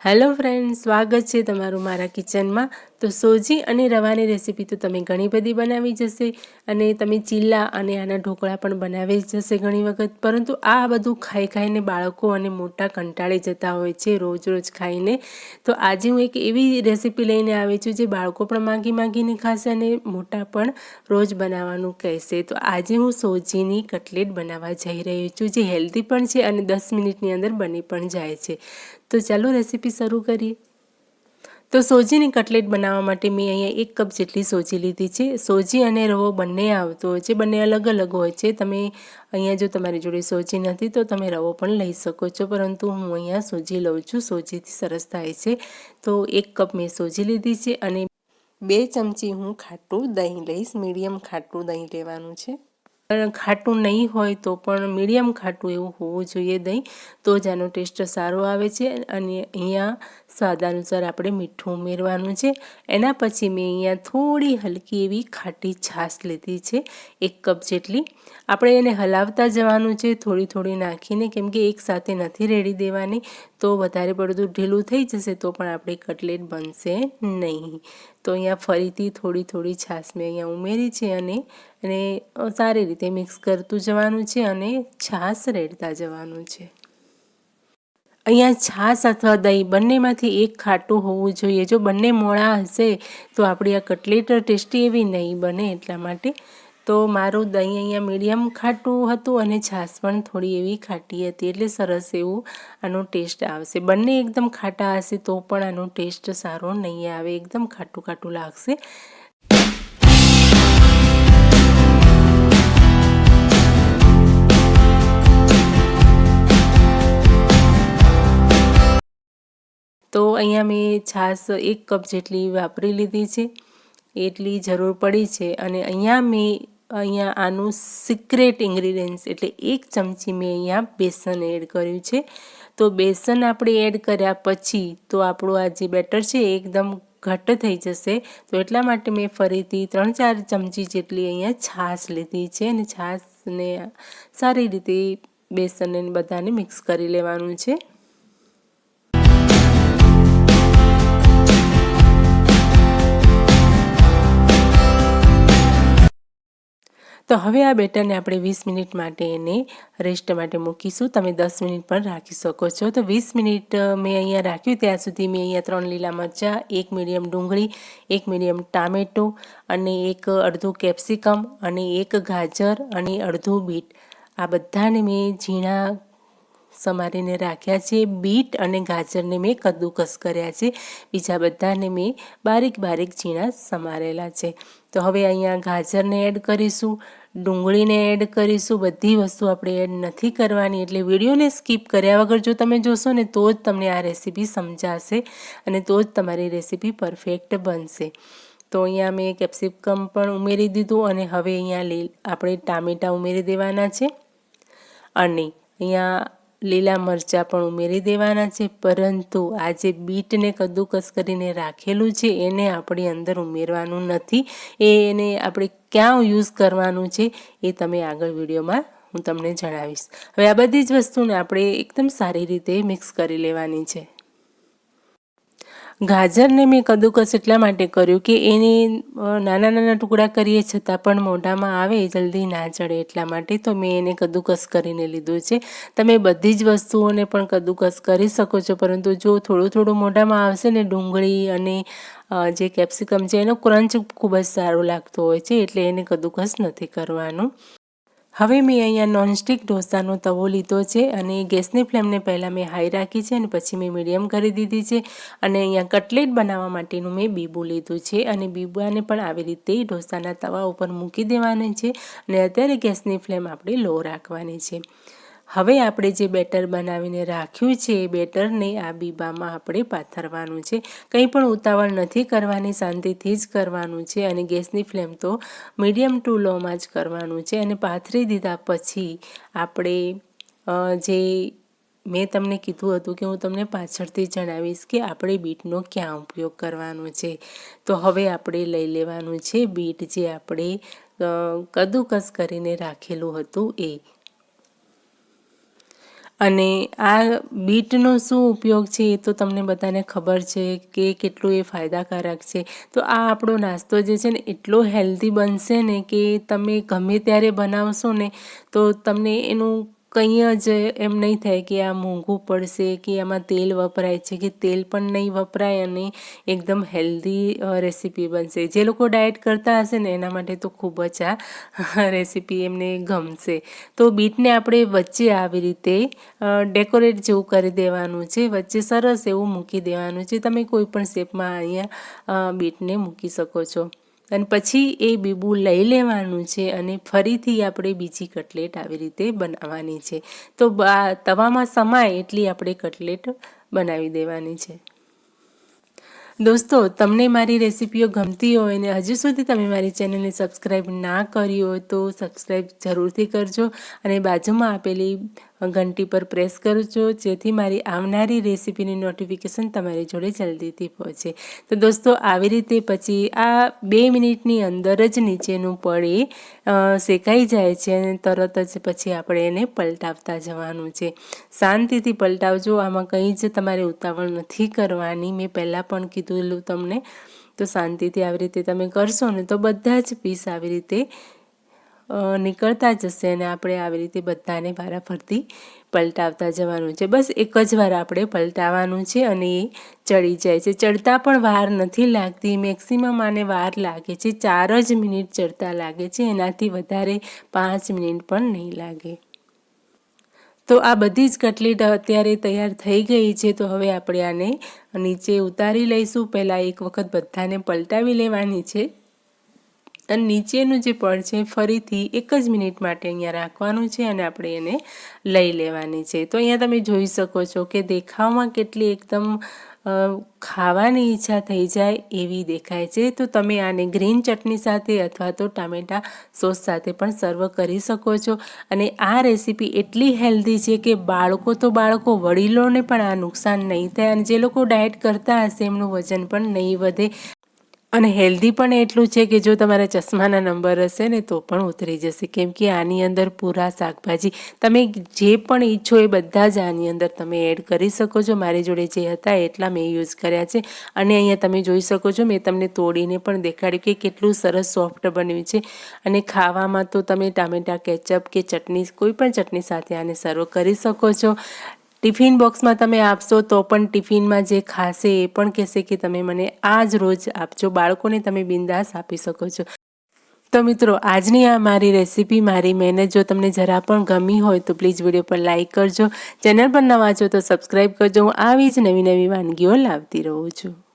Hello friend સ્વાગત છે તમારું મારા કિચનમાં. તો સોજી અને રવાની રેસીપી તો તમે ઘણી બધી બનાવી જશે અને તમે ચીલા અને આના ઢોકળા પણ બનાવી જશે ઘણી વખત. પરંતુ આ બધું ખાઈ ખાઈને બાળકો અને મોટા કંટાળી જતા હોય છે રોજ રોજ ખાઈને. તો આજે હું એક એવી રેસીપી લઈને આવી છું જે બાળકો પણ માગી માગીને ખાશે અને મોટા પણ રોજ બનાવવાનું કહેશે. તો આજે હું સોજીની કટલેટ બનાવવા જઈ રહી છું જે હેલ્ધી પણ છે અને દસ મિનિટની અંદર બની પણ જાય છે. તો ચાલો રેસીપી શરૂ કરીએ. તો સોજીની કટલેટ બનાવવા માટે મેં અહીંયા એક કપ જેટલી સોજી લીધી છે. સોજી અને રવો બંને આવતો હોય છે. બંને અલગ અલગ હોય છે. તમે અહીંયા જો તમારી જોડે સોજી નથી તો તમે રવો પણ લઈ શકો છો. પરંતુ હું અહીંયા સોજી લઉં છું. સોજીથી સરસ થાય છે. તો એક કપ મેં સોજી લીધી છે અને બે ચમચી હું ખાટું દહીં લઈશ. મીડિયમ ખાટું દહીં લેવાનું છે. ખાટું નહીં હોય તો પણ મીડિયમ ખાટું એવું હોવું જોઈએ દહીં. તો જ આનો ટેસ્ટ સારો આવે છે અને અહીંયા સ્વાદ અનુસાર આપણે મીઠું ઉમેરવાનું છે. એના પછી મેં અહીંયા થોડી હલકી એવી ખાટી છાશ લીધી છે, એક કપ જેટલી. આપણે એને હલાવતા જવાનું છે, થોડી થોડી નાખીને, કેમ કે એકસાથે નથી રેડી દેવાની. તો વધારે પડતું ઢીલું થઈ જશે તો પણ આપણી કટલેટ બનશે નહીં. તો અહીંયા ફરીથી થોડી થોડી છાશ મેં અહીંયા ઉમેરી છે અને અને સારી રીતે મિક્સ કરતું જવાનું છે અને છાશ રેડતા જવાનું છે. અહીંયા છાશ અથવા દહીં બંનેમાંથી એક ખાટું હોવું જોઈએ. જો બંને મોડા હશે તો આપણી આ કટલેટ ટેસ્ટી એવી નહીં બને એટલા માટે તો મારું દહીં અહીંયા મીડિયમ ખાટું હતું અને છાશ પણ થોડી એવી ખાટી હતી. એટલે સરસ એવું આનો ટેસ્ટ આવશે. બંને એકદમ ખાટા હશે તો પણ આનો ટેસ્ટ સારો નહીં આવે. એકદમ ખાટું ખાટું લાગશે. તો અહીંયા મેં છાશ એક કપ જેટલી વાપરી લીધી છે. એટલી જરૂર પડી છે. અને અહીંયા મેં અહીંયા આનું સિક્રેટ ઇન્ગ્રીડિયન્ટ્સ એટલે એક ચમચી મેં અહીંયા બેસન એડ કર્યું છે. તો બેસન આપણે એડ કર્યા પછી તો આપણું આ જે બેટર છે એકદમ ઘટ્ટ થઈ જશે. તો એટલા માટે મેં ફરીથી ત્રણ ચાર ચમચી જેટલી અહીંયા છાશ લીધી છે અને છાશને સારી રીતે બેસનને બધાને મિક્સ કરી લેવાનું છે. તો હવે આ બેટરને આપણે વીસ મિનિટ માટે એને રેસ્ટ માટે મૂકીશું. તમે દસ મિનિટ પણ રાખી શકો છો. તો વીસ મિનિટ મેં અહીંયા રાખ્યું. ત્યાં સુધી મેં અહીંયા ત્રણ લીલા મરચાં, એક મીડિયમ ડુંગળી, એક મીડિયમ ટામેટો અને એક અડધું કેપ્સિકમ અને એક ગાજર અને અડધું બીટ. આ બધાને મેં ઝીણા સમારીને રાખ્યા છે. બીટ અને ગાજરને મેં કદ્દુકસ કર્યા છે. બીજા બધાને મેં બારીક બારીક ઝીણા સમારેલા છે. તો હવે અહીંયા ગાજરને એડ કરીશું, ડુંગળીને એડ કરીશું. બધી વસ્તુ આપણે એડ નથી કરવાની એટલે વિડીયોને સ્કીપ કર્યા વગર જો તમે જોશો ને તો જ તમને આ રેસીપી સમજાશે અને તો જ તમારી રેસીપી પરફેક્ટ બનશે. તો અહીંયા મેં કેપ્સિકમ પણ ઉમેરી દીધું અને હવે અહીંયા આપણે ટામેટાં ઉમેરી દેવાના છે. અને અહીંયા લીલા મરચાં પણ ઉમેરી દેવાના છે, પરંતુ આ જે બીટને કદ્દુકસ કરીને રાખેલું છે, એને આપણી અંદર ઉમેરવાનું નથી. એને આપણે ક્યાં યુઝ કરવાનું છે, એ તમે આગળ વિડીયોમાં હું તમને જણાવીશ. હવે આ બધી જ વસ્તુને આપણે એકદમ સારી રીતે મિક્સ કરી લેવાની છે. ગાજરને મેં કદુકસ એટલા માટે કર્યું કે એને નાના નાના ટુકડા કરીએ છતાં પણ મોઢામાં આવે જલ્દી ના ચડે એટલા માટે તો મેં એને કદુકસ કરીને લીધું છે. તમે બધી જ વસ્તુઓને પણ કદુકસ કરી શકો છો, પરંતુ જો થોડું થોડું મોઢામાં આવશે ને ડુંગળી અને જે કેપ્સિકમ છે એનો ક્રંચ ખૂબ જ સારો લાગતો હોય છે, એટલે એને કદુકસ નથી કરવાનું. હવે મેં અહીંયા નોનસ્ટિક ઢોસાનો તવો લીધો છે અને ગેસની ફ્લેમને પહેલાં મેં હાઈ રાખી છે અને પછી મેં મીડિયમ કરી દીધી છે અને અહીંયા કટલેટ બનાવવા માટેનું મેં બીબું લીધું છે અને બીબાને પણ આવી રીતે ઢોસાના તવા ઉપર મૂકી દેવાની છે અને અત્યારે ગેસની ફ્લેમ આપણે લો રાખવાની છે. હવે આપણે જે બેટર બનાવીને રાખ્યું છે એ બેટરને આ બીબામાં આપણે પાથરવાનું છે. કંઈ પણ ઉતાવળ નથી કરવાની, શાંતિથી જ કરવાનું છે અને ગેસની ફ્લેમ તો મીડિયમ ટુ લોમાં જ કરવાનું છે અને પાથરી દીધા પછી આપણે જે મેં તમને કીધું હતું કે હું તમને પાછળથી જણાવીશ કે આપણે બીટનો ક્યાં ઉપયોગ કરવાનો છે. તો હવે આપણે લઈ લેવાનું છે બીટ જે આપણે કદુકસ કરીને રાખેલું હતું એ. અને આ બીટનો શું ઉપયોગ છે એ તો તમને બધાને ખબર છે કે કેટલું એ ફાયદાકારક છે. તો આ આપણો નાસ્તો જે છે ને એટલો હેલ્ધી બનશે ને કે તમે ગમે ત્યારે બનાવશો ને તો તમને એનું કંઈ જ એમ નહીં થાય કે આ મોંઘું પડશે કે આમાં તેલ વપરાય છે કે તેલ પણ નહીં વપરાય અને એકદમ હેલ્ધી રેસીપી બનશે. જે લોકો ડાયટ કરતા હશે ને એના માટે તો ખૂબ જ આ રેસીપી એમને ગમશે. તો બીટને આપણે વચ્ચે આવી રીતે ડેકોરેટ જેવું કરી દેવાનું છે. વચ્ચે સરસ એવું મૂકી દેવાનું છે. તમે કોઈ પણ શેપમાં અહીંયા બીટને મૂકી શકો છો. અને પછી એ બીબું લઈ લેવાનું છે અને ફરીથી આપણે બીજી કટલેટ આવી રીતે બનાવવાની છે. તો તવામાં સમાય એટલી આપણે કટલેટ બનાવી દેવાની છે. દોસ્તો, તમને મારી રેસીપીઓ ગમતી હોય અને હજુ સુધી તમે મારી ચેનલને સબસ્ક્રાઈબ ના કરી હોય તો સબસ્ક્રાઈબ જરૂરથી કરજો અને બાજુમાં આપેલી ઘંટી પર પ્રેસ કરજો, જેથી મારી આવનારી રેસીપીની નોટિફિકેશન તમારી જોડે જલ્દીથી પહોંચે. તો દોસ્તો, આવી રીતે પછી આ બે મિનિટની અંદર જ નીચેનું પડી શેકાઈ જાય છે અને તરત જ પછી આપણે એને પલટાવતા જવાનું છે. શાંતિથી પલટાવજો, આમાં કંઈ જ તમારે ઉતાવળ નથી કરવાની. મેં પહેલાં પણ કીધું તમને. તો શાંતિથી આવી રીતે તમે કરશો ને, તો બધા જ પીસ આવી રીતે નીકળતા જશે અને આપણે આવી રીતે બધાને વારાફરતી પલટાવતા જવાનું છે. બસ એક જ વાર આપણે પલટાવવાનું છે અને એ ચડી જાય છે. ચડતા પણ વાર નથી લાગતી. મેક્સિમમ આને વાર લાગે છે. ચાર જ મિનિટ ચડતા લાગે છે. એનાથી વધારે પાંચ મિનિટ પણ નહીં લાગે. તો આ બધી જ કટલેટ અત્યારે તૈયાર થઈ ગઈ છે. તો હવે આપણે આને નીચે ઉતારી લઈશું. પહેલાં એક વખત બધાને પલટાવી લેવાની છે. અને નીચેનું જે પડ છે ફરીથી એક જ મિનિટ માટે અહીંયા રાખવાનું છે અને આપણે એને લઈ લેવાની છે. તો અહીંયા તમે જોઈ શકો છો કે દેખાવમાં કેટલી એકદમ ખાવાની ઈચ્છા થઈ જાય એવી દેખાય છે. તો તમે આને ગ્રીન ચટણી સાથે અથવા તો ટામેટા સોસ સાથે પણ સર્વ કરી શકો છો. અને આ રેસીપી એટલી હેલ્ધી છે કે બાળકો તો બાળકો વડીલોને પણ આ નુકસાન નહીં થાય અને જે લોકો ડાયટ કરતા હશે એમનું વજન પણ નહીં વધે. અને હેલ્ધી પણ એટલું છે કે જો તમારા ચશ્માના નંબર હશે ને તો પણ ઉતરી જશે. કેમ કે આની અંદર પૂરા શાકભાજી. તમે જે પણ ઈચ્છો એ બધા જ આની અંદર તમે એડ કરી શકો છો. મારી જોડે જે હતા એટલા મેં યુઝ કર્યા છે. અને અહીંયા તમે જોઈ શકો છો, મેં તમને તોડીને પણ દેખાડ્યું કે કેટલું સરસ સોફ્ટ બન્યું છે. અને ખાવામાં તો તમે ટામેટા કેચઅપ કે ચટણી, કોઈ પણ ચટણી સાથે આને સર્વ કરી શકો છો. ટિફિન બોક્સમાં તમે આપશો તો પણ ટિફિનમાં જે ખાશે એ પણ કહેશે કે તમે મને આ જ રોજ આપજો. બાળકોને તમે બિંદાસ આપી શકો છો. તો મિત્રો, આજની આ મારી રેસીપી, મારી મહેનત જો તમને જરા પણ ગમી હોય તો પ્લીઝ વીડિયો પર લાઇક કરજો. ચેનલ પર નવા છો તો સબસ્ક્રાઈબ કરજો. હું આવી જ નવી નવી વાનગીઓ લાવતી રહું છું.